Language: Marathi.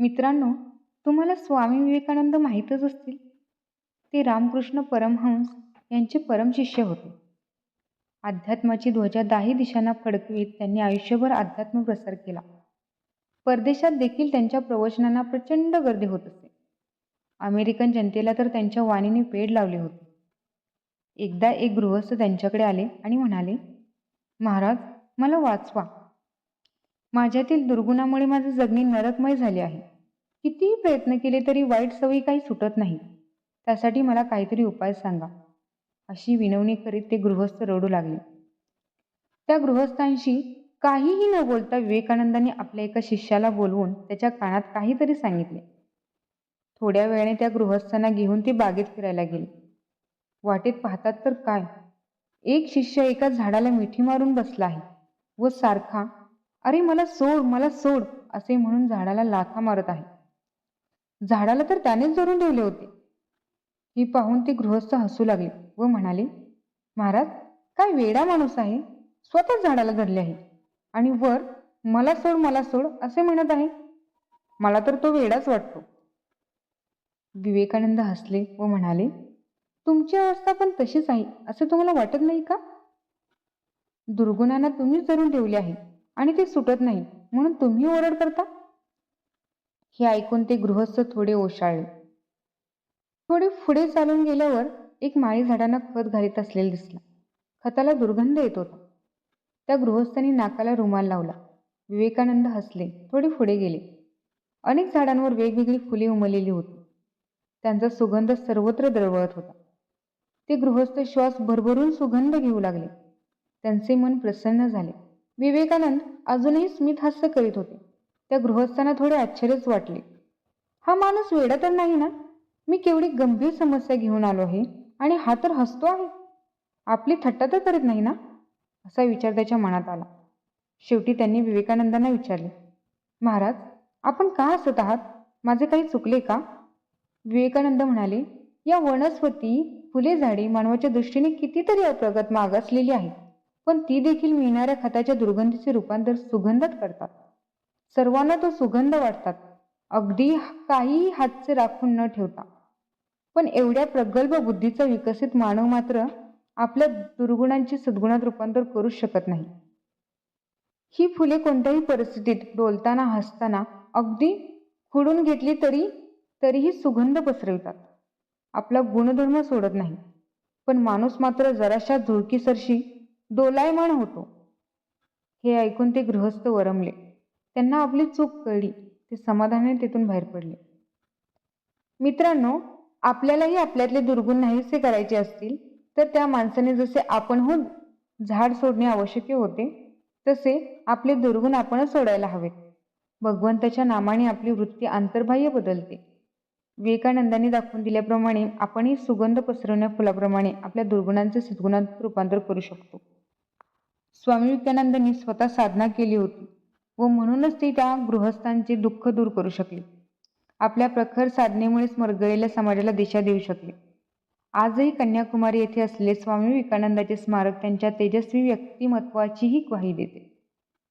मित्रांनो तुम्हाला स्वामी विवेकानंद माहीतच असतील. ते रामकृष्ण परमहंस यांचे परमशिष्य होते. अध्यात्माची ध्वजा दाही दिशांना फडकवीत त्यांनी आयुष्यभर अध्यात्म प्रसार केला. परदेशात देखील त्यांच्या प्रवचनांना प्रचंड गर्दी होत असे. अमेरिकन जनतेला तर त्यांच्या वाणीने पेड लावले होते. एकदा एक गृहस्थ त्यांच्याकडे आले आणि म्हणाले महाराज मला वाचवा. माझ्यातील दुर्गुणामुळे माझे जगणे नरकमय झाले आहे. कितीही प्रयत्न केले तरी वाईट सवयी काही सुटत नाही. त्यासाठी मला काहीतरी उपाय सांगा. अशी विनवणी करीत ते गृहस्थ रडू लागले. त्या गृहस्थांशी काहीही न बोलता विवेकानंदांनी आपल्या एका शिष्याला बोलवून त्याच्या कानात काहीतरी सांगितले. थोड्या वेळाने त्या गृहस्थांना घेऊन ते बागेत फिरायला गेले. वाटेत पाहतात तर काय? एक शिष्य एका झाडाला मिठी मारून बसला आहे. व सारखा अरे मला सोड मला सोड असे म्हणून झाडाला लाथा मारत आहे. झाडाला तर त्यानेच धरून ठेवले होते. ही पाहून ते गृहस्थ हसू लागले व म्हणाले महाराज काय वेडा माणूस आहे. स्वतःच झाडाला धरले आहे. आणि वर मला सोड मला सोड असे म्हणत आहे. मला तर तो वेडाच वाटतो. विवेकानंद हसले व म्हणाले तुमची अवस्था पण तशीच आहे असे तुम्हाला वाटत नाही का? दुर्गुणांना तुम्हीच धरून ठेवले आहे. आणि ते सुटत नाही. म्हणून तुम्ही ओरड करता? हे ऐकून ते गृहस्थ थोडे ओशाळले. थोडे पुढे चालून गेल्यावर एक माळी झाडांना खत घालीत असलेला दिसला. खताला दुर्गंध येत होता. त्या गृहस्थांनी नाकाला रुमाल लावला. विवेकानंद हसले. थोडे पुढे गेले. अनेक झाडांवर वेगवेगळी फुले उमललेली होती. त्यांचा सुगंध सर्वत्र दरवळत होता. ते गृहस्थ श्वास भरभरून सुगंध घेऊ लागले. त्यांचे मन प्रसन्न झाले. विवेकानंद अजूनही स्मित हास्य करीत होते. त्या गृहस्थांना थोडे आश्चर्यच वाटले. हा माणूस वेडा तर नाही ना? मी केवढी गंभीर समस्या घेऊन आलो आहे आणि हा तर हसतो आहे. आपली थट्टा तर करीत नाही ना? असा विचार त्याच्या मनात आला. शेवटी त्यांनी विवेकानंदांना विचारले महाराज आपण का हसत आहात? माझे काही चुकले का? विवेकानंद म्हणाले या वनस्पती फुले झाडे मानवाच्या दृष्टीने कितीतरी अप्रगत मागासलेली आहेत. पण ती देखील मिळणाऱ्या खताच्या दुर्गंधीचे रूपांतर सुगंधात करतात. सर्वांना तो सुगंध वाटतात. अगदी काहीही हातचे राखून न ठेवता. पण एवढ्या प्रगल्भ बुद्धीचा विकसित मानव मात्र आपल्या दुर्गुणांची सद्गुणात रूपांतर करू शकत नाही. ही फुले कोणत्याही परिस्थितीत डोलताना हसताना अगदी खुडून घेतली तरी तरीही सुगंध पसरवितात. आपला गुणधर्म सोडत नाही. पण माणूस मात्र जराशा झुळकीसरशी डोलायमान होतो. हे ऐकून ते गृहस्थ वरमले. त्यांना आपली चूक कळली. ते समाधानाने तिथून बाहेर पडले. मित्रांनो आपल्यालाही आपल्यातले दुर्गुण नाहीसे करायचे असतील तर त्या माणसाने जसे आपणहून झाड सोडणे आवश्यक होते तसे आपले दुर्गुण आपणच सोडायला हवेत. भगवंताच्या नामाने आपली वृत्ती आंतर्बाह्य बदलते. विवेकानंदांनी दाखवून दिल्याप्रमाणे आपणही सुगंध पसरवण्या फुलाप्रमाणे आपल्या दुर्गुणांचे सद्गुणात रूपांतर करू शकतो. स्वामी विवेकानंदांनी स्वतः साधना केली होती व म्हणूनच ते त्या गृहस्थांचे दुःख दूर करू शकले. आपल्या प्रखर साधनेमुळे मरगळलेल्या समाजाला दिशा देऊ शकले. आजही कन्याकुमारी येथे असलेले स्वामी विवेकानंदाचे स्मारक त्यांच्या तेजस्वी व्यक्तिमत्वाचीही ग्वाही देते.